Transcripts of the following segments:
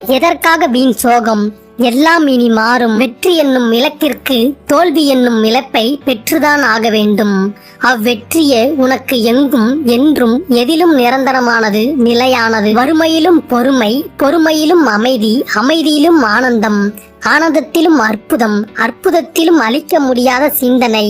எதற்காக வீண் சோகம்? எல்லாம் இனி மாறும். வெற்றி என்னும் இலக்கிற்கு தோல்வி என்னும் இழப்பை பெற்றுதான் ஆக வேண்டும். அவ்வெற்றியே உனக்கு எங்கும் என்றும் எதிலும் நிரந்தரமானது நிலையானது. வறுமையிலும் பொறுமை பொறுமையிலும் அமைதி அமைதியிலும் ஆனந்தம் ஆனந்தத்திலும் அற்புதம் அற்புதத்திலும் அழிக்க முடியாத சிந்தனை.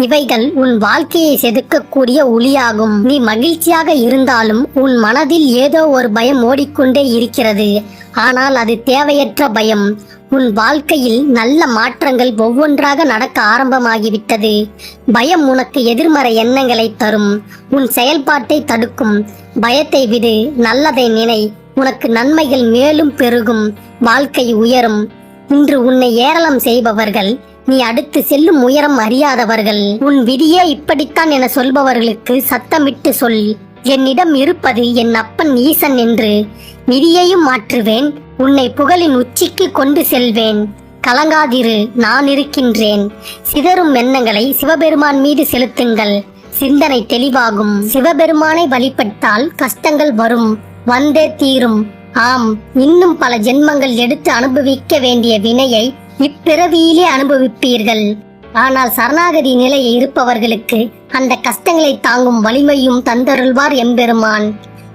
இவைகள் உன் வாழ்க்கையை செதுக்கக்கூடிய ஒளியாகும். நீ மகிழ்ச்சியாக இருந்தாலும் உன் மனதில் ஏதோ ஒரு பயம் ஓடிக்கொண்டே இருக்கிறது. ஆனால் அது தேவையற்ற பயம். உன் வாழ்க்கையில் நல்ல மாற்றங்கள் ஒவ்வொன்றாக நடக்க ஆரம்பமாகிவிட்டது. பயம் உனக்கு எதிர்மறை எண்ணங்களை தரும். உன் செயல்பாட்டை தடுக்கும். பயத்தை விடு நல்லதை நினை. உனக்கு நன்மைகள் மேலும் பெருகும். வாழ்க்கை உயரும். இன்று உன்னை ஏளனம் செய்பவர்கள் நீ அடுத்து செல்லும் உயரம் அறியாதவர்கள். உன் விதியே இப்படித்தான் என சொல்பவர்களுக்கு சத்தமிட்டு சொல். என்னிடம் இருப்பது என் அப்பன் ஈசன் என்று. விதியையும் மாற்றுவேன். உன்னை புகழின் உச்சிக்கு கொண்டு செல்வேன். கலங்காதிரு நான் இருக்கின்றேன். சிதறும் எண்ணங்களை சிவபெருமான் மீது செலுத்துங்கள். சிந்தனை தெளிவாகும். சிவபெருமானை வழிபட்டால் கஷ்டங்கள் வரும். வந்தே தீரும். ஆம் இன்னும் பல ஜென்மங்கள் எடுத்து அனுபவிக்க வேண்டிய வினையை இப்பிறவியிலே அனுபவிப்பீர்கள். ஆனால் சரணாகதி நிலையில் இருப்பவர்களுக்கு அந்த கஷ்டங்களை தாங்கும் வலிமையும் தந்தருள்வார் எம்பெருமான்.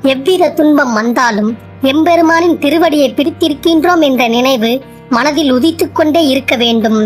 எவ்வித துன்பம் வந்தாலும் எம்பெருமானின் திருவடியை பிடித்திருக்கின்றோம் என்ற நினைவு மனதில் உதித்து கொண்டே இருக்க வேண்டும்.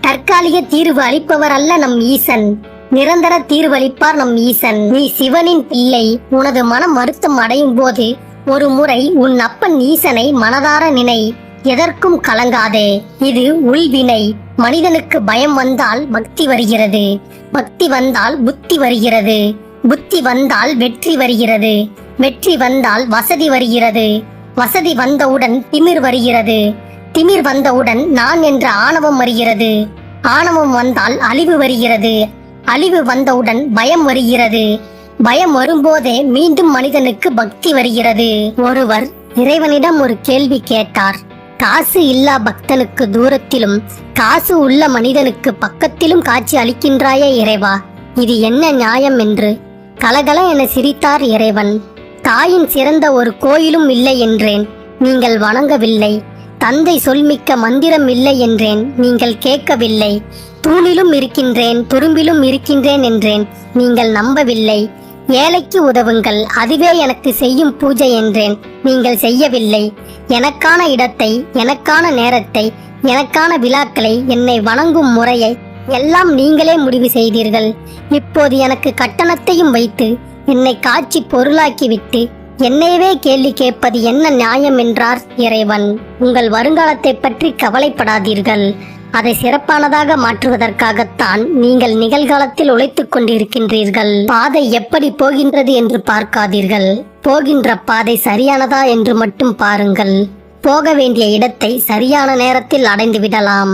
தற்காலிக தீர்வு அளிப்பவர் அல்ல நம் ஈசன். நிரந்தர தீர்வளிப்பார் நம் ஈசன். நீ சிவனின் பிள்ளை. உனது மனம் வருத்தம் அடையும் போது ஒரு முறை உன் அப்பன் ஈசனை மனதார நினை. எதற்கும் கலங்காதே. இது உள்வினை மனிதனுக்கு பயம் வந்தால் பக்தி வருகிறது. பக்தி வந்தால் புத்தி வருகிறது. புத்தி வந்தால் வெற்றி வருகிறது. வெற்றி வந்தால் வசதி வருகிறது. வசதி வந்தவுடன் திமிர் வருகிறது. திமிர் வந்தவுடன் நான் என்ற ஆணவம் வருகிறது. ஆணவம் வந்தால் அழிவு வருகிறது. அழிவு வந்தவுடன் பயம் வருகிறது. பயம் வரும்போதே மீண்டும் மனிதனுக்கு பக்தி வருகிறது. ஒருவர் இறைவனிடம் ஒரு கேள்வி கேட்டார். காசு இல்லா பக்தனுக்கு தூரத்திலும் காசு உள்ள மனிதனுக்கு பக்கத்திலும் காட்சி அளிக்கின்றாயே இறைவா. இது என்ன நியாயம் என்று கலகல என சிரித்தார் இறைவன். தாயின் சிறந்த ஒரு கோயிலும் இல்லை என்றேன். நீங்கள் வணங்கவில்லை. தந்தை சொல்மிக்க மந்திரம் இல்லை என்றேன். நீங்கள் கேட்கவில்லை. தூணிலும் இருக்கின்றேன் துரும்பிலும் இருக்கின்றேன் என்றேன். நீங்கள் நம்பவில்லை. ஏழைக்கு உதவுங்கள். அதுவே எனக்கு செய்யும் பூஜை என்றேன். நீங்கள் செய்யவில்லை. எனக்கான இடத்தை எனக்கான நேரத்தை எனக்கான விழாக்களை என்னை வணங்கும் முறையை எல்லாம் நீங்களே முடிவு செய்தீர்கள். இப்போது எனக்கு கட்டணத்தையும் வைத்து என்னை காட்சி பொருளாக்கிவிட்டு என்னையவே கேள்வி கேட்பது என்ன நியாயம் என்றார் இறைவன். உங்கள் வருங்காலத்தை பற்றி கவலைப்படாதீர்கள். அதை சிறப்பானதாக மாற்றுவதற்காகத்தான் நீங்கள் நிகழ்காலத்தில் உழைத்துக் கொண்டிருக்கின்றீர்கள். பாதை எப்படி போகின்றது என்று பார்க்காதீர்கள். போகின்ற பாதை சரியானதா என்று மட்டும் பாருங்கள். போக வேண்டிய இடத்தை சரியான நேரத்தில் அடைந்து விடலாம்.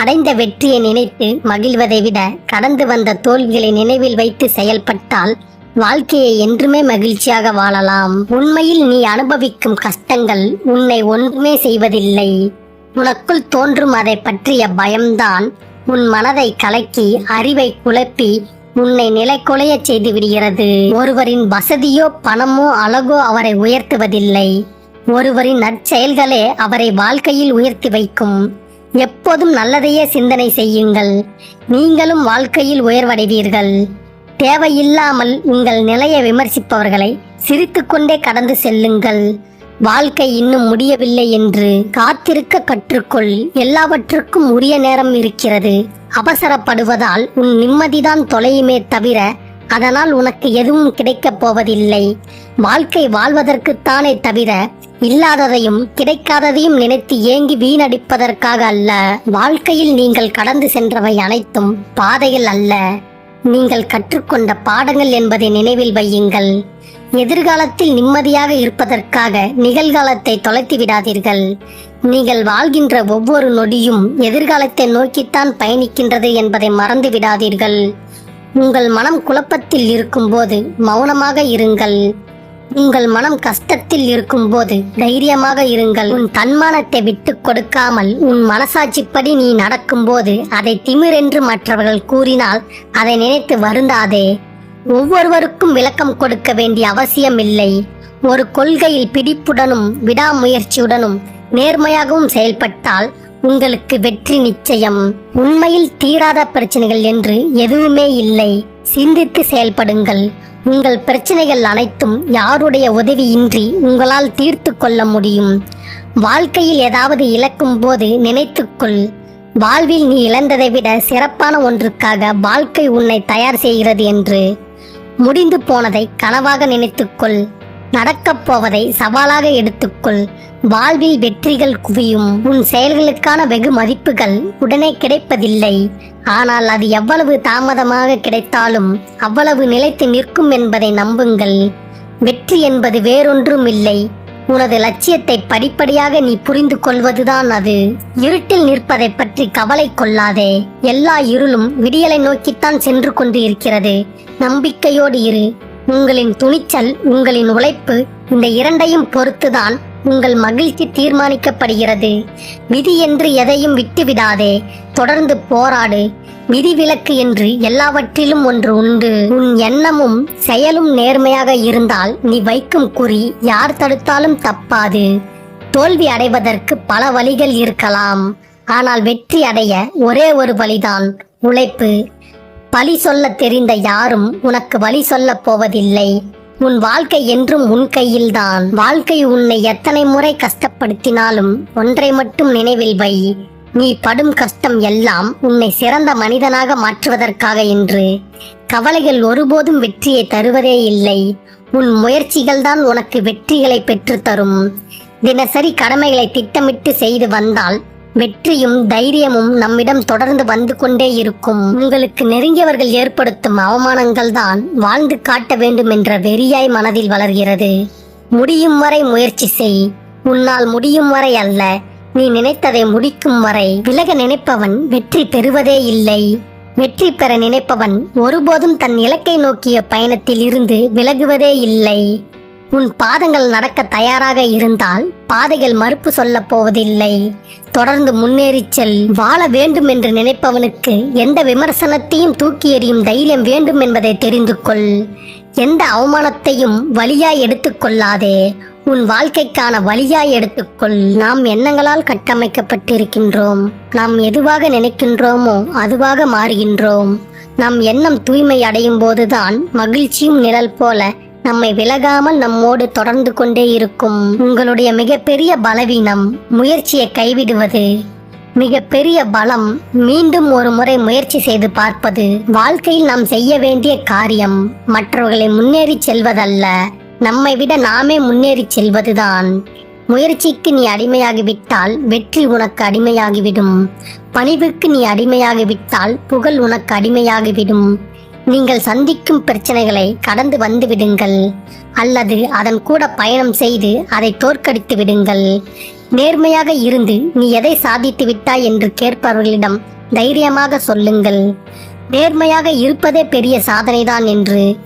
அடைந்த வெற்றியை நினைத்து மகிழ்வதை விட கடந்து வந்த தோல்விகளை நினைவில் வைத்து செயல்பட்டால் வாழ்க்கையை என்றுமே மகிழ்ச்சியாக வாழலாம். உண்மையில் நீ அனுபவிக்கும் கஷ்டங்கள் உன்னை ஒன்றுமே செய்வதில்லை. உனக்குள் தோன்றும் அதை பற்றிய பயம்தான். உன் மனதை கலக்கி அறிவை குழப்பி உன்னை நிலைக்குலைய செய்து விடுகிறது. ஒருவரின் வசதியோ பணமோ அழகோ அவரை உயர்த்துவதில்லை. ஒருவரின் நற்செயல்களே அவரை வாழ்க்கையில் உயர்த்தி வைக்கும். எப்போதும் நல்லதையே சிந்தனை செய்யுங்கள். நீங்களும் வாழ்க்கையில் உயர்வடைவீர்கள். தேவையில்லாமல் உங்கள் நிலையை விமர்சிப்பவர்களை சிரித்துக்கொண்டே கடந்து செல்லுங்கள். வாழ்க்கை இன்னும் முடியவில்லை என்று காத்திருக்க கற்றுக்கொள். எல்லாவற்றுக்கும் உரிய நேரம் இருக்கிறது. அவசரப்படுவதால் உன் நிம்மதிதான் தொலையுமே தவிர அதனால் உனக்கு எதுவும் கிடைக்கப் போவதில்லை. வாழ்க்கை வாழ்வதற்குத்தானே தவிர இல்லாததையும் கிடைக்காததையும் நினைத்து ஏங்கி வீணடிப்பதற்காக அல்ல. வாழ்க்கையில் நீங்கள் கடந்து சென்றவை அனைத்தும் பாதைகள் அல்ல. நீங்கள் கற்றுக்கொண்ட பாடங்கள் என்பதை நினைவில் வையுங்கள். எதிர்காலத்தில் நிம்மதியாக இருப்பதற்காக நிகழ்காலத்தை தொலைத்து விடாதீர்கள். நீங்கள் வாழ்கின்ற ஒவ்வொரு நொடியும் எதிர்காலத்தை நோக்கித்தான் பயணிக்கின்றது என்பதை மறந்து விடாதீர்கள். உங்கள் மனம் குழப்பத்தில் இருக்கும்போது மௌனமாக இருங்கள். உங்கள் மனம் கஷ்டத்தில் இருக்கும்போது தைரியமாக இருங்கள். உன் தன்மானத்தை விட்டு கொடுக்காமல் உன் மனசாட்சிப்படி நீ நடக்கும்போது அதை திமிரென்று மற்றவர்கள் கூறினால் அதை நினைத்து வருந்தாதே. ஒவ்வொருவருக்கும் விளக்கம் கொடுக்க வேண்டிய அவசியம் இல்லை ஒரு கொள்கையில் பிடிப்புடனும் விடாமுயற்சியுடனும் நேர்மையாகவும் செயல்பட்டால் உங்களுக்கு வெற்றி நிச்சயம். உண்மையில் தீராத பிரச்சனைகள் என்று எதுவுமே இல்லை. சிந்தித்து செயல்படுங்கள். உங்கள் பிரச்சனைகள் அனைத்தும் யாருடைய உதவியின்றி உங்களால் தீர்த்து கொள்ள முடியும். வாழ்க்கையில் ஏதாவது இழக்கும் போது நினைத்துக்கொள். வாழ்வில் நீ இழந்ததை விட சிறப்பான ஒன்றுக்காக வாழ்க்கை உன்னை தயார் செய்கிறது என்று. முடிந்து போனதை கனவாக நினைத்துக்கொள். நடக்கப் போவதை சவாலாக எடுத்துக்கொள். வாழ்வில் வெற்றிகள் குவியும். உன் செயல்களுக்கான வெகு மதிப்புகள் உடனே கிடைப்பதில்லை. ஆனால் அது எவ்வளவு தாமதமாக கிடைத்தாலும் அவ்வளவு நிலைத்து நிற்கும் என்பதை நம்புங்கள். வெற்றி என்பது வேறொன்றும் இல்லை உனது லட்சியத்தை படிப்படியாக நீ புரிந்து கொள்வதுதான் அது. இருட்டில் நிற்பதை பற்றி கவலை கொள்ளாதே. எல்லா இருளும் விடியலை நோக்கித்தான் சென்று கொண்டு இருக்கிறது. நம்பிக்கையோடு இரு. உங்களின் துணிச்சல் உங்களின் உழைப்பு இந்த இரண்டையும் பொறுத்துதான் உங்கள் மகிழ்ச்சி தீர்மானிக்கப்படுகிறது. விதி என்று எதையும் விட்டுவிடாதே. தொடர்ந்து போராடு. விதிவிலக்கு என்று எல்லாவற்றிலும் ஒன்று உண்டு. உன் எண்ணமும் செயலும் நேர்மையாக இருந்தால் நீ வைக்கும் குறி யார் தடுத்தாலும் தப்பாது. தோல்வி அடைவதற்கு பல வழிகள் இருக்கலாம். ஆனால் வெற்றி அடைய ஒரே ஒரு வழிதான் உழைப்பு. பழி சொல்ல தெரிந்த யாரும் உனக்கு வழி சொல்லப் போவதில்லை. உன் வாழ்க்கை என்றும் உன் கையில்தான். வாழ்க்கை உன்னை எத்தனை முறை கஷ்டப்படுத்தினாலும் ஒன்றை மட்டும் நினைவில் வை. நீ படும் கஷ்டம் எல்லாம் உன்னை சிறந்த மனிதனாக மாற்றுவதற்காக என்று. கவலைகள் ஒருபோதும் வெற்றியை தருவதே இல்லை. உன் முயற்சிகள்தான் உனக்கு வெற்றிகளை பெற்றுத் தரும் தினசரி கடமைகளை திட்டமிட்டு செய்து வந்தால் வெற்றியும் தைரியமும் நம்மிடம் தொடர்ந்து வந்து கொண்டே இருக்கும். உங்களுக்கு நெருங்கியவர்கள் ஏற்படுத்தும் அவமானங்கள் தான் வாழ்ந்து காட்ட வேண்டும் என்ற வெறியாய் மனதில் வளர்கிறது. முடியும் வரை முயற்சி செய். உன்னால் முடியும் வரை அல்ல நீ நினைத்ததை முடிக்கும் வரை. விலக நினைப்பவன் வெற்றி பெறுவதே இல்லை. வெற்றி பெற நினைப்பவன் ஒருபோதும் தன் இலக்கை நோக்கிய பயணத்தில் இருந்து விலகுவதே இல்லை. உன் பாதங்கள் நடக்க தயாராக இருந்தால் பாதைகள் மறுப்பு சொல்லப் போவதில்லை. தொடர்ந்து முன்னேறிச் செல். வாழ வேண்டும் என்று நினைப்பவனுக்கு எந்த விமர்சனத்தையும் தூக்கி எறியும் தைரியம் வேண்டும் என்பதை தெரிந்து கொள். எந்த அவமானத்தையும் வழியாய் எடுத்துக்கொள்ளாதே உன் வாழ்க்கைக்கான வழியாய் எடுத்துக்கொள் நாம் எண்ணங்களால் கட்டமைக்கப்பட்டிருக்கின்றோம். நாம் எதுவாக நினைக்கின்றோமோ அதுவாக மாறுகின்றோம். நம் எண்ணம் தூய்மை அடையும் போதுதான் மகிழ்ச்சியும் நிழல் போல நம்மை விலகாமல் நம்மோடு தொடர்ந்து கொண்டே இருக்கும் உங்களுடைய மிகப்பெரிய பலவீனம் முயற்சியை கைவிடுவது. மிகப்பெரிய பலம் மீண்டும் ஒரு முறை முயற்சி செய்து பார்ப்பது. வாழ்க்கையில் நாம் செய்ய வேண்டிய காரியம் மற்றவர்களை முன்னேறி செல்வதல்ல. நம்மை விட நாமே முன்னேறி செல்வதுதான். முயற்சிக்கு நீ அடிமையாகிவிட்டால் வெற்றி உனக்கு அடிமையாகிவிடும். பணிவுக்கு நீ அடிமையாகிவிட்டால் புகழ் உனக்கு அடிமையாகிவிடும். நீங்கள் சந்திக்கும் பிரச்சனைகளை கடந்து வந்து விடுங்கள். அல்லது அதன் கூட பயணம் செய்து அதை தோற்கடித்து விடுங்கள். நேர்மையாக இருந்து நீ எதை சாதித்து விட்டாய் என்று கேட்பவர்களிடம் தைரியமாக சொல்லுங்கள். நேர்மையாக இருப்பதே பெரிய சாதனைதான் என்று.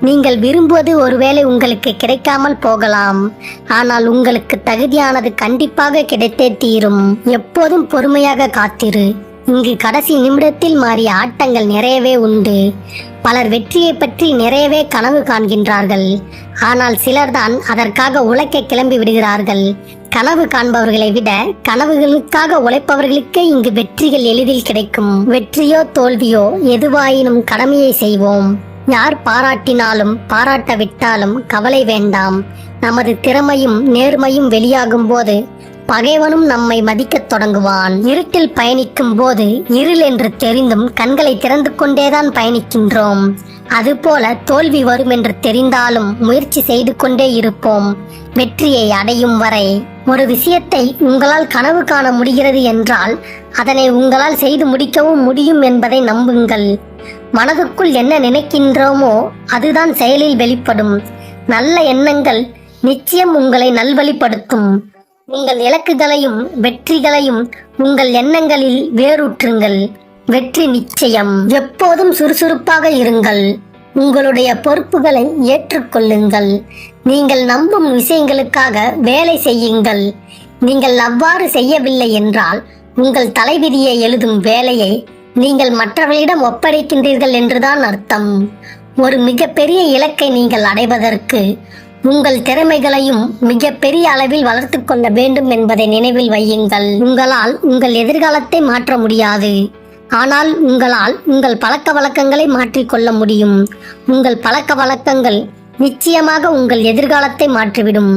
நீங்கள் விரும்புவது ஒருவேளை உங்களுக்கு கிடைக்காமல் போகலாம். ஆனால் உங்களுக்கு தகுதியானது கண்டிப்பாக கிடைத்தே தீரும். எப்போதும் பொறுமையாக காத்திரு. இங்கு கடைசி நிமிடத்தில் மாறிய ஆட்டங்கள் நிறையவே உண்டு. பலர் வெற்றியை பற்றி நிறையவே கனவு காண்கின்றார்கள். ஆனால் சிலர்தான் அதற்காக உழைக்க கிளம்பி விடுகிறார்கள். கனவு காண்பவர்களை விட கனவுகளுக்காக உழைப்பவர்களுக்கே இங்கு வெற்றிகள் எளிதில் கிடைக்கும். வெற்றியோ தோல்வியோ எதுவாயினும் கடமையை செய்வோம். யார் பாராட்டினாலும் பாராட்ட விட்டாலும் கவலை வேண்டாம். நமது திறமையும் நேர்மையும் வெளியாகும் போது பகைவனும் நம்மை மதிக்கத் தொடங்குவான். இருட்டில் பயணிக்கும் போது இருள் என்று தெரிந்தும் கண்களை திறந்து கொண்டேதான் பயணிக்கின்றோம். அதுபோல தோல்வி வரும் என்று தெரிந்தாலும் முயற்சி செய்து கொண்டே இருப்போம். வெற்றியை அடையும் வரை. ஒரு விஷயத்தை உங்களால் கனவு காண முடிகிறது என்றால் அதனை உங்களால் செய்து முடிக்கவும் முடியும் என்பதை நம்புங்கள். மனதுக்குள் என்ன நினைக்கின்றோமோ அதுதான் செயலில் வெளிப்படும். நல்ல எண்ணங்கள் நிச்சயம் உங்களை நல்வழிப்படுத்தும். உங்கள் இலக்குகளையும் வெற்றிகளையும் உங்கள் எண்ணங்களில் வேரூற்றுங்கள். வெற்றி நிச்சயம். எப்போதும் சுறுசுறுப்பாக இருங்கள். உங்களுடைய பொறுப்புகளை ஏற்றுக்கொள்ளுங்கள். நீங்கள் நம்பும் விஷயங்களுக்காக வேலை செய்யுங்கள். நீங்கள் அவ்வாறு செய்யவில்லை என்றால் உங்கள் தலைவிதியை எழுதும் வேலையை நீங்கள் மற்றவர்களிடம் ஒப்படைக்கின்றீர்கள் என்றுதான் அர்த்தம். ஒரு மிகப்பெரிய இலக்கை நீங்கள் அடைவதற்கு உங்கள் திறமைகளையும் மிக பெரிய அளவில் வளர்த்து கொள்ள வேண்டும் என்பதை நினைவில் வையுங்கள். உங்களால் உங்கள் எதிர்காலத்தை மாற்ற முடியாது. ஆனால் உங்களால் உங்கள் பழக்க வழக்கங்களை மாற்றிக்கொள்ள முடியும். உங்கள் பழக்க வழக்கங்கள் நிச்சயமாக உங்கள் எதிர்காலத்தை மாற்றிவிடும்.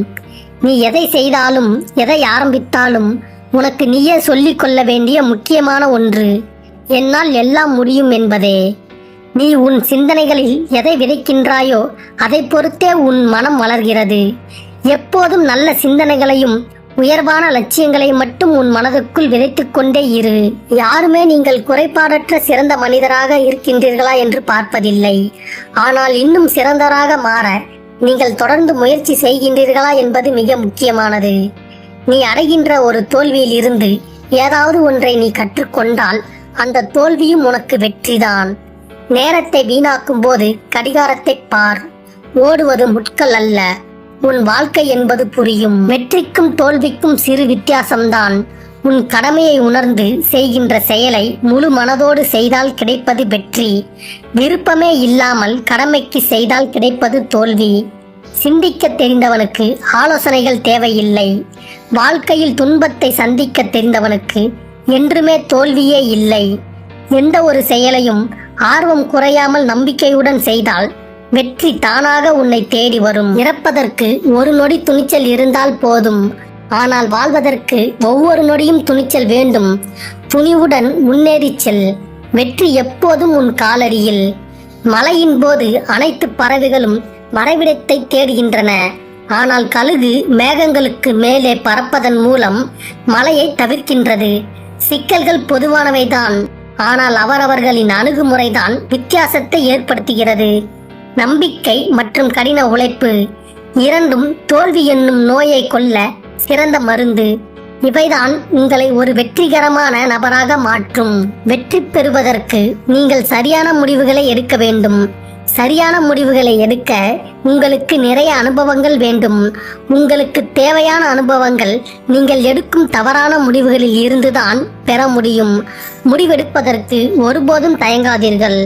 நீ எதை செய்தாலும் எதை ஆரம்பித்தாலும் உனக்கு நீயே சொல்லிக் கொள்ள வேண்டிய முக்கியமான ஒன்று. என்னால் எல்லாம் முடியும் என்பதே. நீ உன் சிந்தனைகளில் எதை விதைக்கின்றாயோ அதை பொறுத்தே உன் மனம் வளர்கிறது. எப்போதும் நல்ல சிந்தனைகளையும் உயர்வான லட்சியங்களை மட்டும் உன் மனதுக்குள் விதைத்துக்கொண்டே இரு. யாருமே நீங்கள் குறைபாடற்ற சிறந்த மனிதராக இருக்கின்றீர்களா என்று பார்ப்பதில்லை. ஆனால் இன்னும் சிறந்தராக மாற நீங்கள் தொடர்ந்து முயற்சி செய்கின்றீர்களா என்பது மிக முக்கியமானது. நீ அடைகின்ற ஒரு தோல்வியில் இருந்து ஏதாவது ஒன்றை நீ கற்றுக்கொண்டால் அந்த தோல்வியும் உனக்கு வெற்றிதான். நேரத்தை வீணாக்கும் போது கடிகாரத்தை பார். ஓடுவது முட்கள் அல்ல. உன் வாழ்க்கை என்பது புரியும். வெற்றிக்கும் தோல்விக்கும் சிறு வித்தியாசம்தான். உன் கடமையை உணர்ந்து செய்கின்ற செயலை முழு மனதோடு செய்தால் கிடைப்பது வெற்றி. விருப்பமே இல்லாமல் கடமைக்கு செய்தால் கிடைப்பது தோல்வி. சிந்திக்க தெரிந்தவனுக்கு ஆலோசனைகள் தேவையில்லை. வாழ்க்கையில் துன்பத்தை சந்திக்க தெரிந்தவனுக்கு என்றுமே தோல்வியே இல்லை. எந்த ஒரு செயலையும் ஆர்வம் குறையாமல் நம்பிக்கையுடன் செய்தால் வெற்றி தானாக உன்னை தேடி வரும். இறப்பதற்கு ஒரு நொடி துணிச்சல் இருந்தால் போதும். ஆனால் வாழ்வதற்கு ஒவ்வொரு நொடியும் துணிச்சல் வேண்டும். துணிவுடன் முன்னேறி செல். வெற்றி எப்போதும் உன் காலடியில். மழையின் போது அனைத்து பறவைகளும் மறைவிடத்தை தேடுகின்றன. ஆனால் கழுகு மேகங்களுக்கு மேலே பறப்பதன் மூலம் மழையை தவிர்க்கின்றது. சிக்கல்கள் பொதுவானவைதான். ஆனால் அவரவர்களின் அணுகுமுறைதான் வித்தியாசத்தை ஏற்படுத்துகிறது. நம்பிக்கை மற்றும் கடின உழைப்பு இரண்டும் தோல்வி என்னும் நோயை கொல்ல சிறந்த மருந்து. இவைதான் உங்களை ஒரு வெற்றிகரமான நபராக மாற்றும். வெற்றி பெறுவதற்கு நீங்கள் சரியான முடிவுகளை எடுக்க வேண்டும். சரியான முடிவுகளை எடுக்க உங்களுக்கு நிறைய அனுபவங்கள் வேண்டும். உங்களுக்கு தேவையான அனுபவங்கள் நீங்கள் எடுக்கும் தவறான முடிவுகளில் இருந்துதான் பெற முடியும். முடிவெடுப்பதற்கு ஒருபோதும் தயங்காதீர்கள்.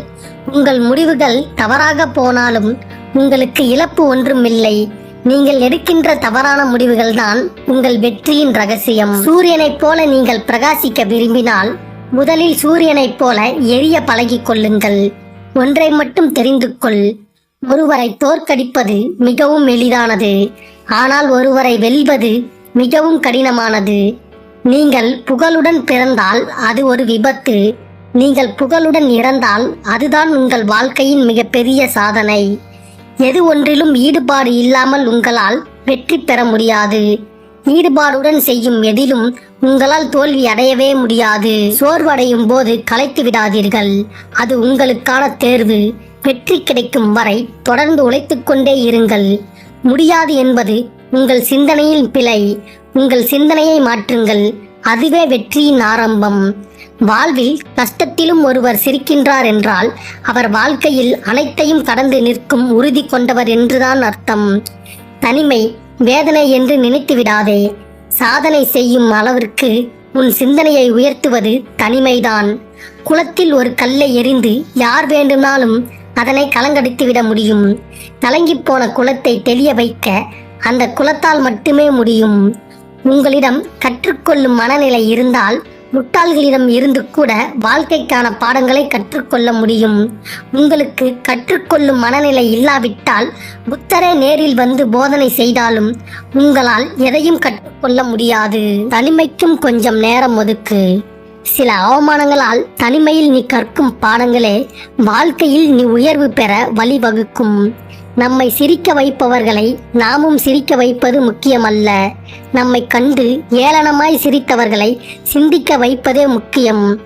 உங்கள் முடிவுகள் தவறாக போனாலும் உங்களுக்கு இழப்பு ஒன்றுமில்லை நீங்கள் எடுக்கின்ற தவறான முடிவுகள் தான் உங்கள் வெற்றியின் ரகசியம். சூரியனைப் போல நீங்கள் பிரகாசிக்க விரும்பினால் முதலில் சூரியனைப் போல எரிய பழகிக் கொள்ளுங்கள். ஒன்றை மட்டும் தெரிந்து கொள். ஒருவரை தோற்கடிப்பது மிகவும் எளிதானது. ஆனால் ஒருவரை வெல்வது மிகவும் கடினமானது. நீங்கள் புகழுடன் பிறந்தால் அது ஒரு விபத்து. நீங்கள் புகழுடன் இறந்தால் அதுதான் உங்கள் வாழ்க்கையின் மிகப்பெரிய சாதனை. எது ஒன்றிலும் ஈடுபாடு இல்லாமல் உங்களால் வெற்றி பெற முடியாது. ஈடுபாடுடன் செய்யும் எதிலும் உங்களால் தோல்வி அடையவே முடியாது. சோர்வடையும் போது கலைத்து விடாதீர்கள். அது உங்களுக்கான தேர்வு. வெற்றி கிடைக்கும் வரை தொடர்ந்து உழைத்து கொண்டே இருங்கள். முடியாது என்பது உங்கள் சிந்தனையில் பிழை. உங்கள் சிந்தனையை மாற்றுங்கள். அதுவே வெற்றியின் ஆரம்பம். வாழ்வில் கஷ்டத்திலும் ஒருவர் சிரிக்கின்றார் என்றால் அவர் வாழ்க்கையில் அனைத்தையும் கடந்து நிற்கும் உறுதி கொண்டவர் என்றுதான் அர்த்தம். தனிமை வேதனை என்று நினைத்து விடாதே. சாதனை செய்யும் அளவிற்கு உன் சிந்தனையை உயர்த்துவது தனிமைதான். குளத்தில் ஒரு கல்லை எறிந்து யார் வேண்டுமானாலும் அதனை கலங்கடித்து விட முடியும். கலங்கி போன குளத்தை தெளிய வைக்க அந்த குளத்தால் மட்டுமே முடியும். உங்களிடம் கற்றுக்கொள்ளும் மனநிலை இருந்தால் முட்டாள்களிடம் இருந்து கூட வாழ்க்கைக்கான பாடங்களை கற்றுக்கொள்ள முடியும். உங்களுக்கு கற்றுக்கொள்ளும் மனநிலை இல்லாவிட்டால் புத்தரே நேரில் வந்து போதனை செய்தாலும் உங்களால் எதையும் கற்றுக்கொள்ள முடியாது. தனிமைக்கும் கொஞ்சம் நேரம் ஒதுக்கு. சில அவமானங்களால் தனிமையில் நீ கற்கும் பாடங்களே வாழ்க்கையில் நீ உயர்வு பெற வழிவகுக்கும். நம்மை சிரிக்க வைப்பவர்களை நாமும் சிரிக்க வைப்பது முக்கியமல்ல. நம்மை கண்டு ஏளனமாய் சிரித்தவர்களை சிந்திக்க வைப்பதே முக்கியம்.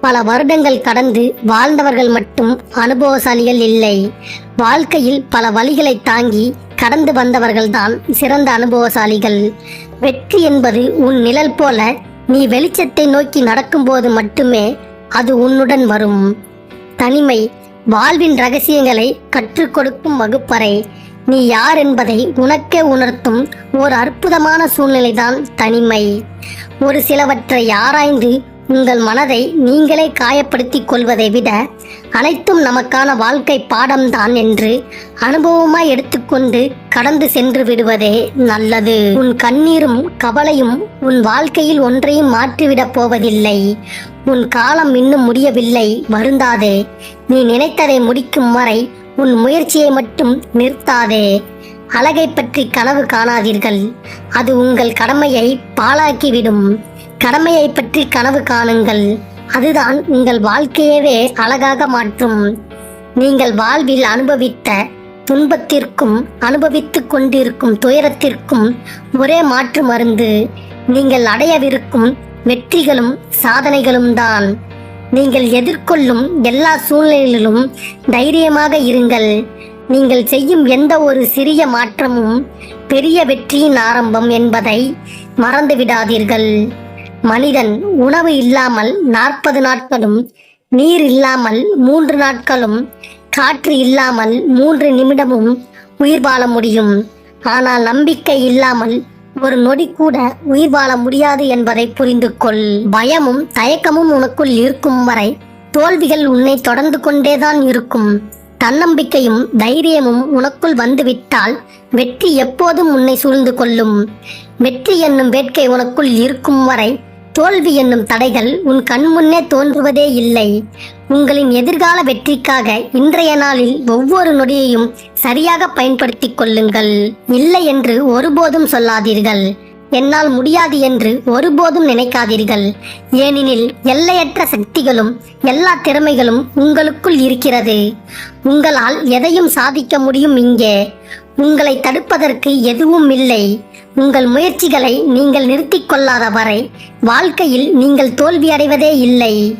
பல வருடங்கள் கடந்து வாழ்ந்தவர்கள் மட்டும் அனுபவசாலிகள் இல்லை. வாழ்க்கையில் பல வழிகளை தாங்கி கடந்து வந்தவர்கள்தான் சிறந்த அனுபவசாலிகள். வெற்றி என்பது உன் நிழல் போல நீ வெளிச்சத்தை நோக்கி நடக்கும்போது மட்டுமே அது உன்னுடன் வரும். தனிமை வாழ்வின் ரகசியங்களை கற்றுக் கொடுக்கும் வகுப்பறை. நீ யார் என்பதை உனக்கே உணர்த்தும் ஒரு அற்புதமான சூழ்நிலைதான் தனிமை. ஒரு சிலவற்றை ஆராய்ந்து உங்கள் மனதை நீங்களே காயப்படுத்திக் கொள்வதை விட அனைத்தும் நமக்கான வாழ்க்கை பாடம்தான் என்று அனுபவமாய் எடுத்துக்கொண்டு கடந்து சென்று விடுவதே நல்லது. உன் கண்ணீரும் கவலையும் உன் வாழ்க்கையில் ஒன்றையும் மாற்றிவிடப் போவதில்லை. உன் காலம் இன்னும் முடியவில்லை. வருந்தாதே. நீ நினைத்ததை முடிக்கும் வரை உன் முயற்சியை மட்டும் நிறுத்தாதே. அழகை பற்றி கனவு காணாதீர்கள். அது உங்கள் கடமையை பாழாக்கிவிடும். கடமையை பற்றி கனவு காணுங்கள். அதுதான் உங்கள் வாழ்க்கையவே அழகாக மாற்றும். நீங்கள் வாழ்வில் அனுபவித்த துன்பத்திற்கும் அனுபவித்து கொண்டிருக்கும் துயரத்திற்கும் ஒரே மாற்று மருந்து. நீங்கள் அடையவிருக்கும் வெற்றிகளும் சாதனைகளும் தான். நீங்கள் எதிர்கொள்ளும் எல்லா சூழ்நிலையிலும் தைரியமாக இருங்கள். நீங்கள் செய்யும் எந்த ஒரு சிறிய மாற்றமும் பெரிய வெற்றியின் ஆரம்பம் என்பதை மறந்துவிடாதீர்கள். மனிதன் உணவு இல்லாமல் நாற்பது நாட்களும் நீர் இல்லாமல் மூன்று நாட்களும் காற்று இல்லாமல் மூன்று நிமிடமும் உயிர் வாழ முடியும். ஆனால் நம்பிக்கை இல்லாமல் ஒரு நொடி கூட உயிர் வாழ முடியாது என்பதை புரிந்து கொள். பயமும் தயக்கமும் உனக்குள் இருக்கும் வரை தோல்விகள் உன்னை தொடர்ந்து கொண்டேதான் இருக்கும். தன்னம்பிக்கையும் தைரியமும் உனக்குள் வந்துவிட்டால் வெற்றி எப்போதும் உன்னை சூழ்ந்து கொள்ளும். வெற்றி என்னும் வேட்கை உனக்குள் இருக்கும் வரை தோல்வி என்னும் தடைகள் உன் கண் முன்னே தோன்றுவதே இல்லை. உங்களின் எதிர்கால வெற்றிக்காக இன்றைய நாளில் ஒவ்வொரு நொடியையும் சரியாக பயன்படுத்திக் கொள்ளுங்கள். இல்லை என்று ஒருபோதும் சொல்லாதீர்கள். என்னால் முடியாது என்று ஒருபோதும் நினைக்காதீர்கள். ஏனெனில் எல்லையற்ற சக்திகளும் எல்லா திறமைகளும் உங்களுக்குள் இருக்கிறது. உங்களால் எதையும் சாதிக்க முடியும் இங்கே. உங்களை தடுப்பதற்கு எதுவும் இல்லை. உங்கள் முயற்சிகளை நீங்கள் நிறுத்திக் கொள்ளாத வரை வாழ்க்கையில் நீங்கள் தோல்வியடைவதே இல்லை.